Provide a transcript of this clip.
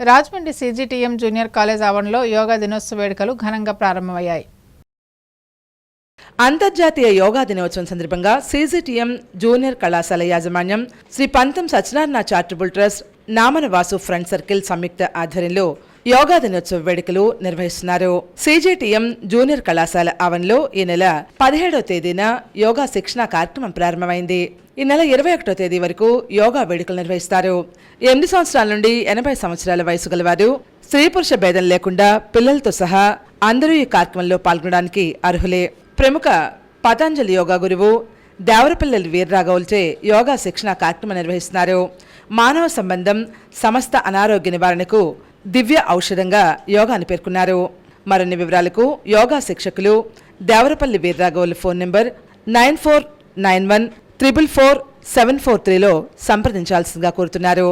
Rajahmundry సీజీటీఎం junior college ఆవరణలో యోగా దినోత్సవ వేడుకలు ఘనంగా ప్రారంభమయ్యాయి. అంతర్జాతీయ యోగా దినోత్సవం సందర్భంగా సీజీటీఎం జూనియర్ కళాశాల యాజమాన్యం శ్రీ పంతం సత్యనారాయణ చారిటబుల్ ట్రస్ట్ నామనవాసు ఫ్రెండ్ సర్కిల్ సంయుక్త ఆధ్వర్యంలో యోగా దినోత్సవ వేడుకలు నిర్వహిస్తున్నారు. సీజేటీఎం జూనియర్ కళాశాల ఆవరణలో ఈ నెల పదిహేడవ తేదీన యోగా శిక్షణ కార్యక్రమం ప్రారంభమైంది. ఈ నెల ఇరవై ఒకటో తేదీ వరకు యోగా వేడుకలు నిర్వహిస్తారు. ఎనిమిది సంవత్సరాల నుండి ఎనభై సంవత్సరాల వయసు గలవారు స్త్రీ పురుష భేదం లేకుండా పిల్లలతో సహా అందరూ ఈ కార్యక్రమంలో పాల్గొనడానికి అర్హులే. ప్రముఖ పతంజలి యోగా గురువు దేవరపల్లెలు వీర్రాఘవులచే యోగా శిక్షణ కార్యక్రమం నిర్వహిస్తున్నారు. మానవ సంబంధం సమస్త అనారోగ్య నివారణకు దివ్య ఔషధంగా యోగాను పేర్కొన్నారు. మరిన్ని వివరాలకు యోగా శిక్షకులు Devarapalli వీర్రాఘవుల phone number nine four nine one triple four seven four త్రీలో సంప్రదించాల్సిందిగా కోరుతున్నారు.